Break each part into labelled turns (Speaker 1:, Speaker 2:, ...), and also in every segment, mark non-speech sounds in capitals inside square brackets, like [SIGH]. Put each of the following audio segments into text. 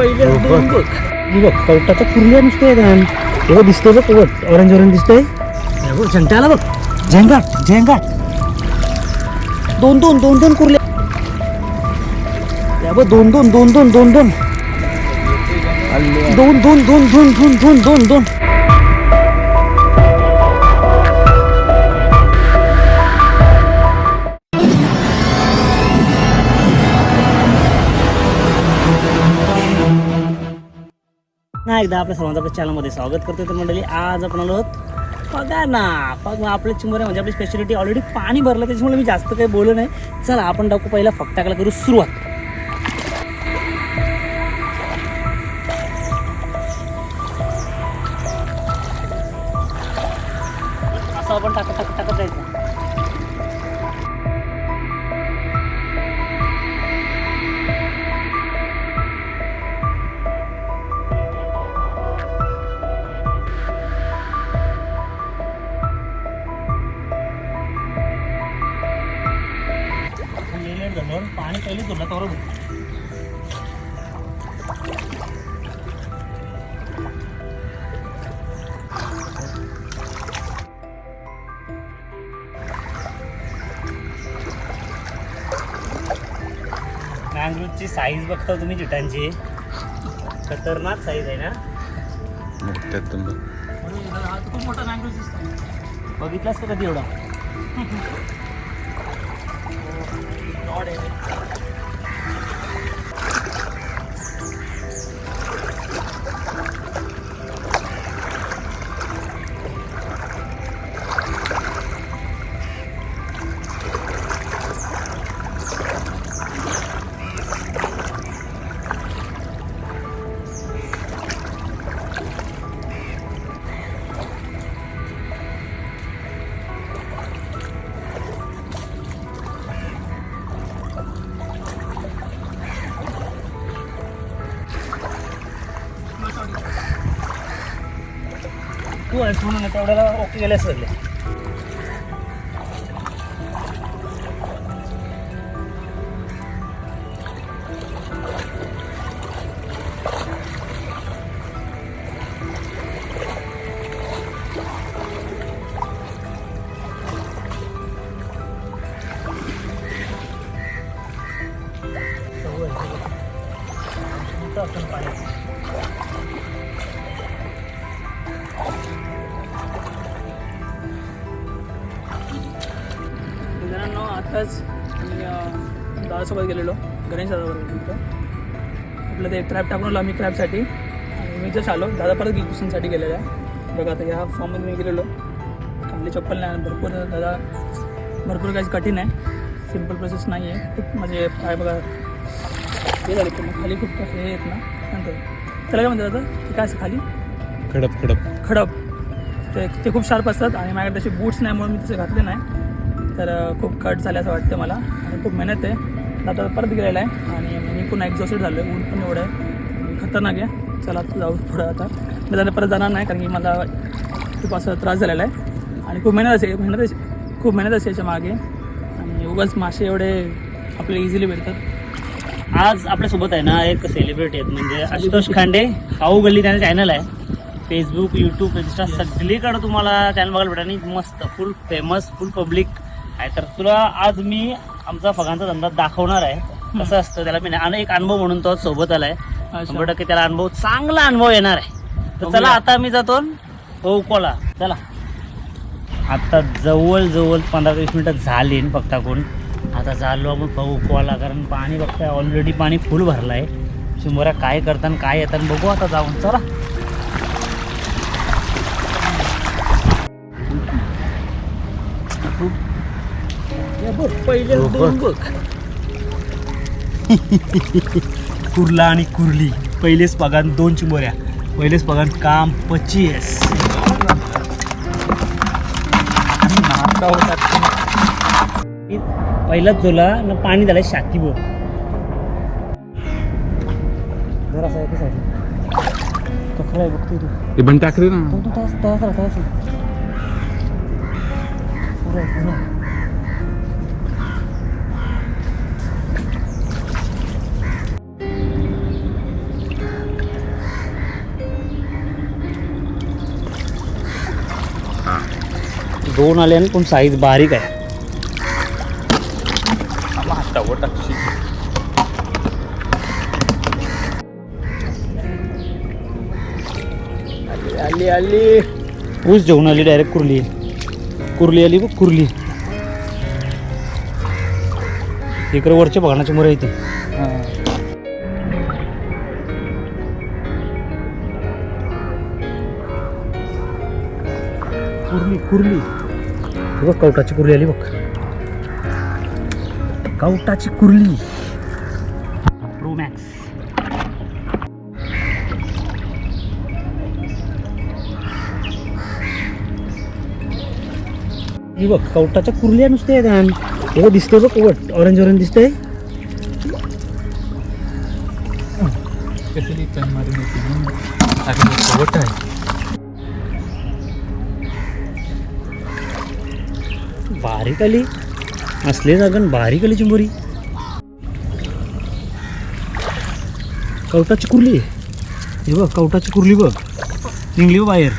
Speaker 1: पहिले
Speaker 2: हो, बघ. ही कवटाचा कुर्ल्या नुसते हे बघ दिसतोय बघ वट ऑरेंज ऑरेंज दिसतोय
Speaker 1: हे बघ बघ
Speaker 2: झेंगाट झेंगाट दोन दोन दोन दोन कुर्ले या बघ दोन दोन दोन दोन दोन दोन दोन दोन दोन दोन दोन दोन दोन दोन
Speaker 1: पुन्हा एकदा आपल्या सर्वांचं आपल्या चॅनलमध्ये स्वागत करतो तर मंडळी आज आपण आलो आहोत बघा ना बघ आपल्या चिंबऱ्या म्हणजे आपली स्पेशालिटी ऑलरेडी पाणी भरलं त्याच्यामुळे मी जास्त काही बोलू नाही चला आपण टाकू पहिला फकटाकला करू सुरुवात. मँग्रोवची साईज बघता तुम्ही चिटांची खतरनाक साईज आहे ना? खूप मोठा मँग्रोव दिसतो बघितलास का कधी एवढा? [LAUGHS] കുഴപ്പമൊന്നും കേട്ടോ അവിടെ ഓക്കെ അല്ലേ आपलं ते क्रॅप टाकून आलो आम्ही क्रॅपसाठी आणि मी जस्ट आलो. दादा परत गिफ्टिंगसाठी गेलेला आहे. बघा आता ह्या फॉर्ममध्ये मी गेलेलो. चांगली चप्पल नाही आणि भरपूर दादा भरपूर काही कठीण आहे. सिंपल प्रोसेस नाही आहे खूप म्हणजे काय बघा. हे झाले की मग खाली खूप हे आहेत ना. नंतर. त्याला काय म्हणतात दादा? ते काय असं खाली?
Speaker 2: खडप खडप.
Speaker 1: खडप. ते ते खूप शार्प असतात आणि माझ्याकडे तसे बूट्स नाही म्हणून मी तसे घातले नाही. तर खूप कट झाले असं वाटतं मला. आणि खूप मेहनत आहे. आता परत गेलेला आहे. आणि पुन्हा एक्झॉस्टेड झालो आहे ऊन पण एवढं आहे. खतरनाक आहे. चला जाऊ पुढं आता. मी त्याला परत जाणार नाही कारण की मला खूप असं त्रास झालेला आहे. आणि खूप मेहनत असे मेहनत अशी खूप मेहनत असते याच्या मागे. आणि उगाच मासे एवढे आपल्याला इझिली भेटतात आज आपल्यासोबत आहे ना एक सेलिब्रिटी आहेत म्हणजे आशुतोष खांडे. खाऊ गल्ली त्यांचं चॅनल आहे. फेसबुक यूट्यूब इंस्टा सगळीकडे तुम्हाला चॅनल बघायला भेटा आणि मस्त फुल फेमस फुल पब्लिक आहे. तर तुला आज मी आमचा फगांचा धंदा दाखवणार आहे. कसं असतं त्याला मी आणि एक अनुभव म्हणून तो सोबत आलाय. शंभर टक्के त्याला अनुभव चांगला अनुभव येणार आहे. तर चला आता मी जातो. कोला. चला. आता जवळ जवळ पंधरा वीस मिनटं झाली फक्त टाकून आता झालो आपण पाहू कोला कारण पाणी बघताय ऑलरेडी पाणी फुल भरलं आहे शिंबोऱ्या काय करताना काय येतात बघू आता जाऊन. चला. पहिले
Speaker 2: हो,
Speaker 1: बघ. [LAUGHS] कुर्ला आणि कुर्ली. पहिलेच पगान दोन चिमोऱ्या. पहिलेच पगार काम पचीस. पहिलाच झोला ना पाणी झालं शाती बोर जरासा एकच बघतोय तू.
Speaker 2: पण ना.
Speaker 1: तू तू तास तास तास. दोन आले आणि पण साईज बारीक आहे.
Speaker 3: आली आली
Speaker 1: ऊस जेवण आली डायरेक्ट कुर्ली. कुर्ली आली बघ कुर्ली. इकडे वरच्या बघण्याची मुरे येते कुर्ली कुर्ली. बघ कवटाची कुर्ली आली बघ. कवटाची कुर्ली. प्रो मॅक्स बघ कवटाच्या कुर्ल्या नुसते ध्यान हे बघ दिसतंय बघ कवट ऑरेंज ऑरेंज दिसतंय.
Speaker 3: कसली मारून कवट आहे.
Speaker 1: बारीक आली. असले जागण बारीक आली चिंबोरी. कवटाची कुर्ली हे बघ कवटाची कुर्ली बघ. निघली बाहेर.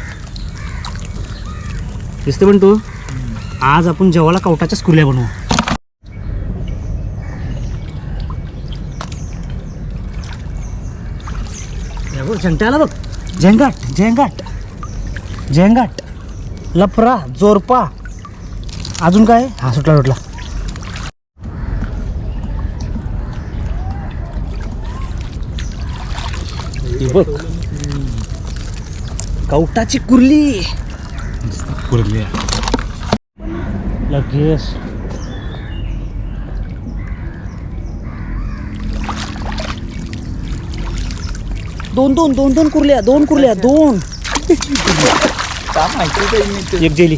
Speaker 1: दिसते पण तू? आज आपण जेवायला कवटाच्याच कुर्ल्या बनवू. हे बघ झंट्याला बघ. झेंगाट झेंगाट. झेंगाट. लफरा जोरपा. अजून काय? हा सुटला सुटला बघ. कवटाची कुर्ली.
Speaker 3: कुर्ली
Speaker 1: लगेच. दोन दोन दोन दोन कुर्ल्या दोन कुर्ल्या दोन.
Speaker 3: का माहिती
Speaker 1: एक जेली.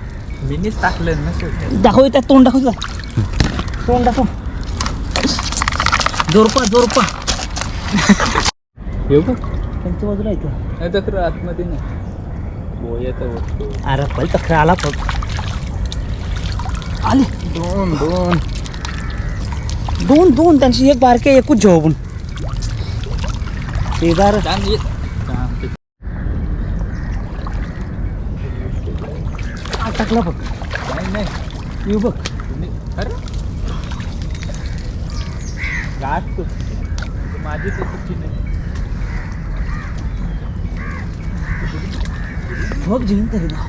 Speaker 3: मीनीच टाकलं ना.
Speaker 1: दाखव त्यात तोंड दाखव तुला. तोंड दाखव. जोरपा जोरपा.
Speaker 3: येऊ का?
Speaker 1: त्यांच्या बाजूला येतो
Speaker 3: नाही तर खरं आतमध्ये नाही. वस्तू.
Speaker 1: अरे पल तक्रार आला बघ आले.
Speaker 3: दोन दोन.
Speaker 1: दोन दोन त्यांची एक बारके एकूच जेव आपण शेजार
Speaker 3: चांगली चांगली.
Speaker 1: टाकला बघ.
Speaker 3: नाही नाही.
Speaker 1: येऊ बघ.
Speaker 3: माझी तर चुकी नाही.
Speaker 1: बघ तरी ना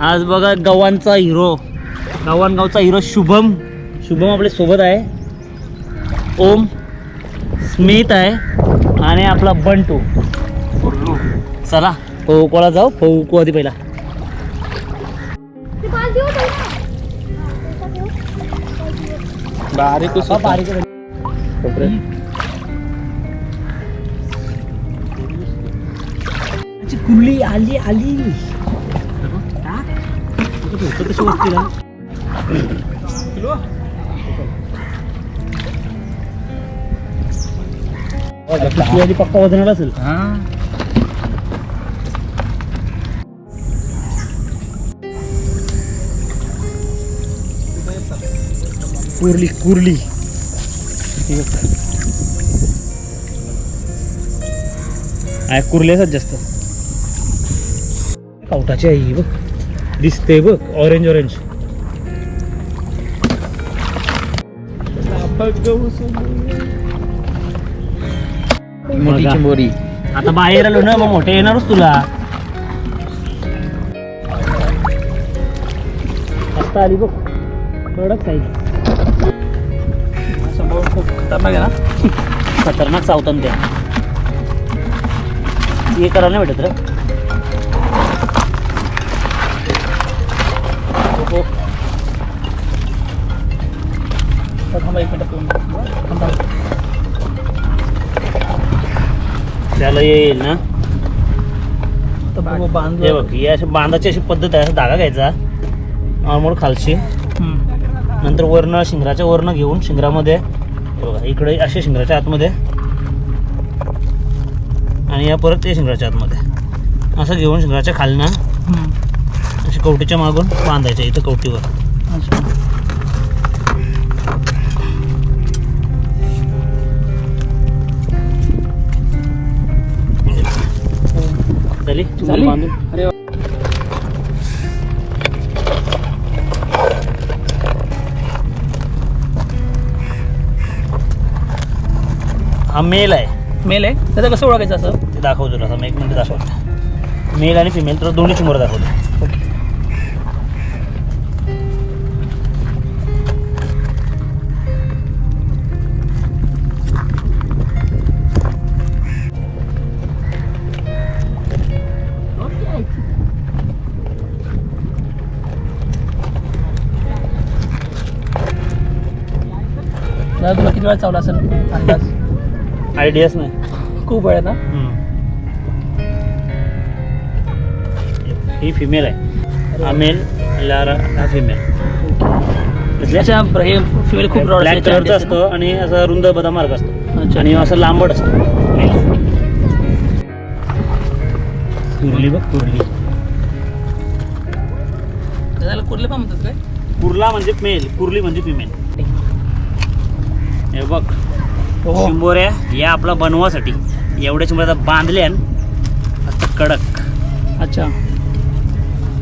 Speaker 1: आज बघा गव्हांचा हिरो. गव्हाण गावचा हिरो शुभम. शुभम आपल्यासोबत आहे. ओम स्मित आहे. आणि आपला बंटू. चला पौकोला जाऊ. पौको आधी पहिला.
Speaker 3: बारीक
Speaker 1: बारीक कुर्ली आली आली. कशी बसली शिवाजी पप्पा वजनाला असेल कुर्ली कुर्ली आहे कुर्ली असतात जास्त. पावटाची आई बघ. दिसते बघ. ऑरेंज ऑरेंज
Speaker 3: मोठी
Speaker 1: बघा.
Speaker 3: चिंबोरी
Speaker 1: आता बाहेर आलो ना मग मोठे येणारच तुला. आता आली बघ. कडक साईज.
Speaker 3: खूप खतरनाक आहे ना?
Speaker 1: खतरनाक सावतन त्या हे करायला नाही भेटत रे. त्याला येईल ना? हे बघ ही अशी बांधाची अशी पद्धत आहे असा धागा घ्यायचा. नॉर्मल खालशी नंतर वरनं शिंगराच्या वरनं घेऊन शिंगरामध्ये बघा इकडे असे शिंगराच्या आतमध्ये. आणि या परत ते शिंगराच्या आतमध्ये. असं घेऊन शिंगराच्या खालनं अशी कवटीच्या मागून बांधायचं इथं कवटीवर. झाली?
Speaker 3: झाली? अरे.
Speaker 1: हा मेल आहे.
Speaker 3: मेल आहे? त्याचं कसं ओळखायचं असं?
Speaker 1: ते दाखवतो तुला आता एक मिनिट दाखवतो. मेल आणि फिमेल तर दोन्ही चिमोर दाखवतो.
Speaker 3: ओके. दादा तुला किती वेळ चावला असेल अंदाज?
Speaker 1: आयडियाच नाही.
Speaker 3: खूप वेळ ना?
Speaker 1: ही फिमेल आहे. हा मेल लारा हा फिमेल
Speaker 3: त्याच्या हे फिमेल खूप रॉड
Speaker 1: ब्लॅक कलरचा असतो आणि असा रुंद बदाम मार्ग असतो.
Speaker 3: अच्छा.
Speaker 1: आणि असं लांबट असतो. कुर्ली बघ कुर्ली.
Speaker 3: त्याला कुर्ले पण म्हणतात काय?
Speaker 1: कुर्ला म्हणजे मेल कुर्ली म्हणजे फिमेल हे बघ शिंबोऱ्या या आपला बनवासाठी. एवढ्या शिंबोऱ्या आता बांधल्यान आता कडक.
Speaker 3: अच्छा.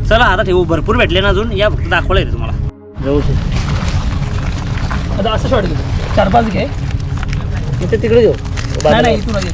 Speaker 1: चला आता ठेवू. भरपूर भेटले ना अजून. या फक्त दाखवलं येते तुम्हाला. जाऊ
Speaker 3: आता असं शॉर्ट घे. चार पाच घे.
Speaker 1: इथे तिकडे घेऊ
Speaker 3: नाही नाही इथून घे